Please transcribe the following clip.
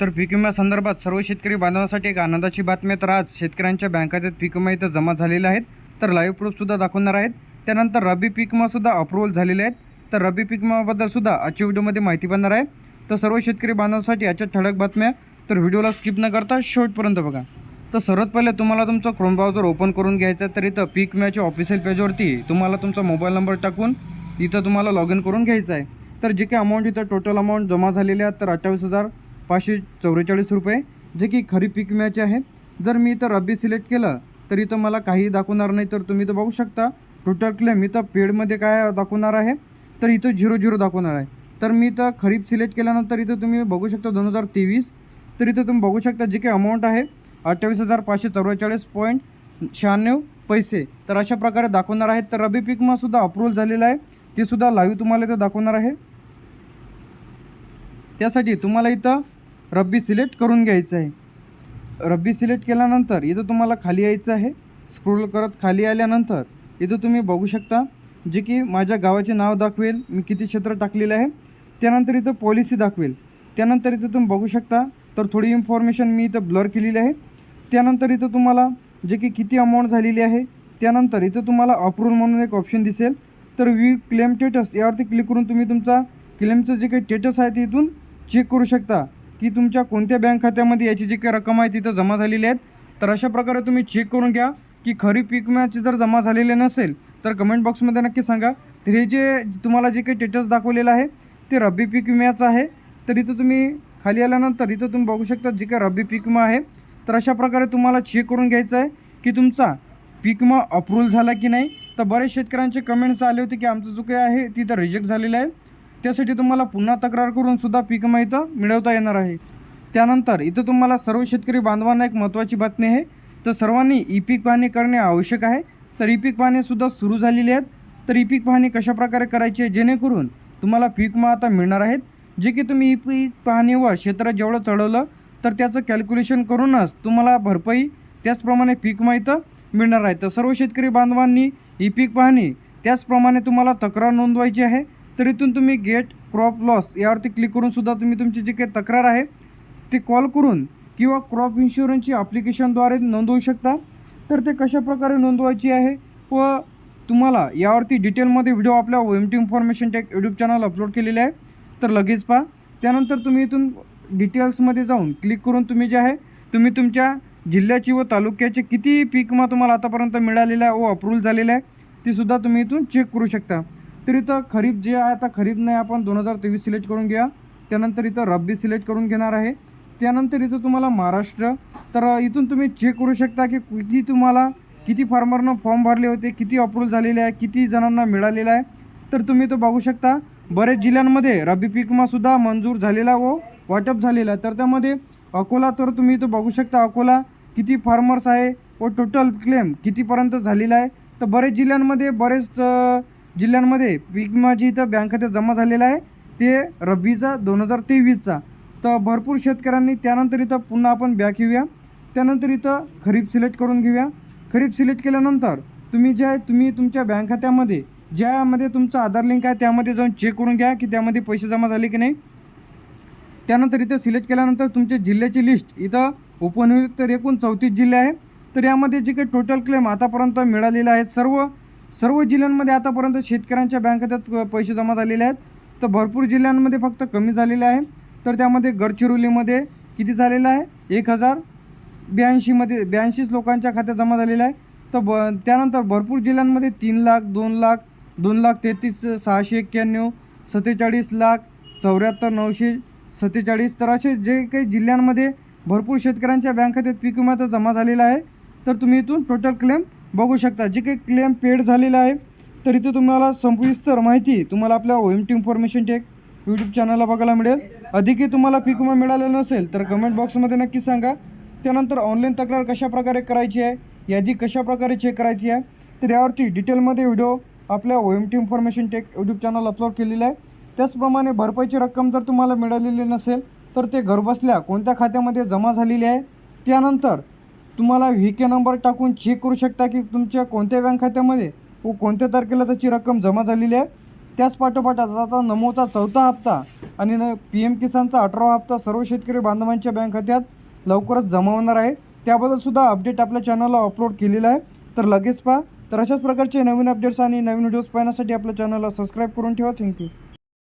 तर पीक विम्यासंदर्भात सर्व शेतकरी बांधवांसाठी एक आनंदाची बातमी तर आज शेतकऱ्यांच्या बँक खात्यात पीक विमा इथं जमा झालेले आहेत. तर लाईव्ह प्रूफसुद्धा दाखवणार आहेत. त्यानंतर रब्बी पीक विमासुद्धा अप्रुव्हल झालेले आहेत. तर रब्बी पीक विमाबद्दलसुद्धा आजच्या व्हिडिओमध्ये माहिती बनणार आहे. तर सर्व शेतकरी बांधवांसाठी याच्या ठळक बातम्या तर व्हिडिओला स्किप न करता शेवटपर्यंत बघा. तर सर्वात पहिले तुम्हाला तुमचं क्रोम ब्राउझर ओपन करून घ्यायचं आहे. तर इथं पीक विम्याच्या ऑफिशियल पेजवरती तुम्हाला तुमचा मोबाईल नंबर टाकून इथं तुम्हाला लॉग इन करून घ्यायचं आहे. तर जे काही अमाऊंट इथं टोटल अमाऊंट जमा झालेली आहे तर अठ्ठावीस हजार पाचशे चौवेचाळीस रुपये जे की खरीप पीक विम्याचे आहे. जर मी इथं रब्बी सिलेक्ट केलं तर इथं मला काही दाखवणार नाही तर तुम्ही तर बघू शकता. टोटल क्लेम इथं पेडमध्ये काय दाखवणार आहे तर इथं झिरो झिरो दाखवणार आहे. तर मी इथं खरीप सिलेक्ट केल्यानंतर इथं तुम्ही बघू शकता दोन हजार तेवीस. तर इथं तुम्ही बघू शकता जे काही अमाऊंट आहे अठ्ठावीस हजार पाचशे चव्वेचाळीस पॉईंट शहाण्णव पैसे. तर अशा प्रकारे दाखवणार आहेत. तर रबी सुद्धा अप्रूव्हल झालेलं आहे. ते सुद्धा लाईव्ह तुम्हाला इथं दाखवणार आहे. त्यासाठी तुम्हाला इथं रब्बी सिलेक्ट करून घ्यायचं आहे. रब्बी सिलेक्ट केल्यानंतर इथं तुम्हाला खाली यायचं आहे. स्क्रोल करत खाली आल्यानंतर इथं तुम्ही बघू शकता जे की माझ्या गावाचे नाव दाखवेल. मी किती क्षेत्र टाकलेलं आहे. त्यानंतर इथं पॉलिसी दाखवेल. त्यानंतर इथं तुम्ही बघू शकता तर थोडी इन्फॉर्मेशन मी इथं ब्लर केलेली आहे. त्यानंतर इथं तुम्हाला जे की किती अमाऊंट झालेली आहे त्यानंतर इथं तुम्हाला अप्रूव्ह म्हणून एक ऑप्शन दिसेल. तर वी क्लेम स्टेटस यावरती क्लिक करून तुम्ही तुमचा क्लेमचं जे काही स्टेटस आहे ते इथून चेक करू शकता. की तुमच्या कोणत्या बँक खात्यामध्ये याची जी काही रक्कम आहे तिथं जमा झालेली आहेत? तर अशा प्रकारे तुम्ही चेक करून घ्या की खरी पीक विम्याची जर जमा झालेले नसेल तर कमेंट बॉक्समध्ये नक्की सांगा. तर हे जे तुम्हाला जे काही स्टेटस दाखवलेलं आहे ते रब्बी पीक विम्याचं आहे. तर इथं तुम्ही खाली आल्यानंतर इथं तुम्ही बघू शकता जे काही रब्बी पीक विमा आहे. तर अशा प्रकारे तुम्हाला चेक करून घ्यायचं आहे की तुमचा पीक विमा अप्रूव्हल झाला की नाही. तर बरेच शेतकऱ्यांचे कमेंट्स आले होते की आमचं जो काही आहे तिथं रिजेक्ट झालेलं आहे. त्यासाठी तुम्हाला पुन्हा तक्रार करून सुद्धा पीक माहिती मिळवता येणार आहे. त्यानंतर इथं तुम्हाला सर्व शेतकरी बांधवांना एक महत्त्वाची बातमी आहे. तर सर्वांनी ई पीक पाहणी करणे आवश्यक आहे. तर ई पीक पाहणीसुद्धा सुरू झालेली आहेत. तर ई पीक पाहणी कशाप्रकारे करायची आहे जेणेकरून तुम्हाला पीक विमा आता मिळणार आहेत. जे की तुम्ही ई पीक पाहणीवर क्षेत्र जेवढं चढवलं तर त्याचं कॅल्क्युलेशन करूनच तुम्हाला भरपाई त्याचप्रमाणे पीक माहिती मिळणार आहे. तर सर्व शेतकरी बांधवांनी ई पीक पाहणी त्याचप्रमाणे तुम्हाला तक्रार नोंदवायची आहे. तर इथून तुम्ही गेट क्रॉप लॉस यावरती क्लिक करून सुद्धा तुम्ही तुमची जी काही तक्रार आहे ते कॉल करून किंवा क्रॉप इन्शुरन्सची ॲप्लिकेशनद्वारे नोंदवू शकता. तर ते कशाप्रकारे नोंदवायची आहे? व तुम्हाला यावरती डिटेलमध्ये व्हिडिओ आपल्या O M T information tech YouTube channel upload केलेले आहे. तर लगेच पहा. त्यानंतर तुम्ही इथून डिटेल्समध्ये जाऊन क्लिक करून तुम्ही जे आहे तुम्ही तुमच्या जिल्ह्याची व तालुक्याचे किती पीक विमा तुम्हाला आतापर्यंत मिळालेलं आहे व अप्रूव्हल झालेलं आहे ती सुद्धा तुम्ही इथून चेक करू शकता. तर इथं खरीप जे आहे आता खरीप नाही आपण दोन हजार तेवीस सिलेक्ट करून घ्या. त्यानंतर इथं रब्बी सिलेक्ट करून घेणार आहे. त्यानंतर इथं तुम्हाला महाराष्ट्र. तर इथून तुम्ही चेक करू शकता की किती तुम्हाला किती फार्मरनं फॉर्म भरले होते किती अप्रूव्हल झालेले आहे किती जणांना मिळालेलं आहे. तर तुम्ही तो बघू शकता बरेच जिल्ह्यांमध्ये रब्बी पिकमासुद्धा मंजूर झालेला व वाटप झालेला आहे. तर त्यामध्ये अकोला तर तुम्ही तो बघू शकता अकोला किती फार्मर्स आहे व टोटल क्लेम कितीपर्यंत झालेला आहे. तर बरेच जिल्ह्यांमध्ये बरेच जिल्ह्यांमध्ये पीक विमा जी इथं बँक खात्यात जमा झालेला आहे. ते रब्बीचा दोन हजार तेवीसचा. तर भरपूर शेतकऱ्यांनी त्यानंतर इथं पुन्हा आपण बॅक येऊया. त्यानंतर इथं खरीप सिलेक्ट करून घेऊया. खरीप सिलेक्ट केल्यानंतर तुम्ही जे आहे तुम्ही तुमच्या बँक खात्यामध्ये ज्यामध्ये तुमचं आधार लिंक आहे त्यामध्ये जाऊन चेक करून घ्या की त्यामध्ये पैसे जमा झाले की नाही. त्यानंतर इथं सिलेक्ट केल्यानंतर तुमच्या जिल्ह्याची लिस्ट इथं ओपन होईल तर एकूण चौतीस जिल्हे आहे. तर यामध्ये जे काही टोटल क्लेम आतापर्यंत मिळालेले आहेत सर्व सर्व जिल्ह्यांमध्ये आतापर्यंत शेतकऱ्यांच्या बँक खात्यात पैसे जमा झालेले आहेत. तर भरपूर जिल्ह्यांमध्ये फक्त कमी झालेले आहे. तर त्यामध्ये गडचिरोलीमध्ये किती झालेलं आहे? एक हजार ब्याऐंशीमध्ये ब्याऐंशीच लोकांच्या खात्यात जमा झालेलं आहे. तर ब त्यानंतर भरपूर जिल्ह्यांमध्ये तीन लाख दोन लाख दोन लाख तेहतीस सहाशे एक्क्याण्णव सत्तेचाळीस लाख चौऱ्याहत्तर नऊशे सत्तेचाळीस तर असे जे काही जिल्ह्यांमध्ये भरपूर शेतकऱ्यांच्या बँक खात्यात पीक विमा तर जमा झालेला आहे. तर तुम्ही इथून टोटल क्लेम बघू शकता. जे काही क्लेम पेड झालेला आहे तर इथे तुम्हाला सविस्तर माहिती तुम्हाला आपल्या O M T information tech YouTube चॅनलला बघायला मिळेल. अधिकही तुम्हाला पीक विमा मिळालेला नसेल तर कमेंट बॉक्समध्ये नक्की सांगा. त्यानंतर ऑनलाईन तक्रार कशाप्रकारे करायची आहे यादी कशाप्रकारे चेक करायची आहे तर यावरती डिटेलमध्ये व्हिडिओ आपल्या O M T information tech YouTube channel upload केलेलं आहे. त्याचप्रमाणे भरपाईची रक्कम जर तुम्हाला मिळालेली नसेल तर ते घरबसल्या कोणत्या खात्यामध्ये जमा झालेली आहे त्यानंतर तुम्हाला व्ही के नंबर टाकून चेक करू शकता की तुमच्या कोणत्या बँक खात्यामध्ये व कोणत्या तारखेला त्याची रक्कम जमा झालेली आहे. त्याच पाठोपाठ आता नमोचा चौथा हप्ता आणि न पी एम किसानचा अठरावा हप्ता सर्व शेतकरी बांधवांच्या बँक खात्यात लवकरच जमा होणार आहे. त्याबद्दलसुद्धा अपडेट आपल्या चॅनलला अपलोड केलेला आहे. तर लगेच पहा. तर अशाच प्रकारचे नवीन अपडेट्स आणि नवीन व्हिडिओज पाहण्यासाठी आपल्या चॅनलला सबस्क्राईब करून ठेवा. थँक्यू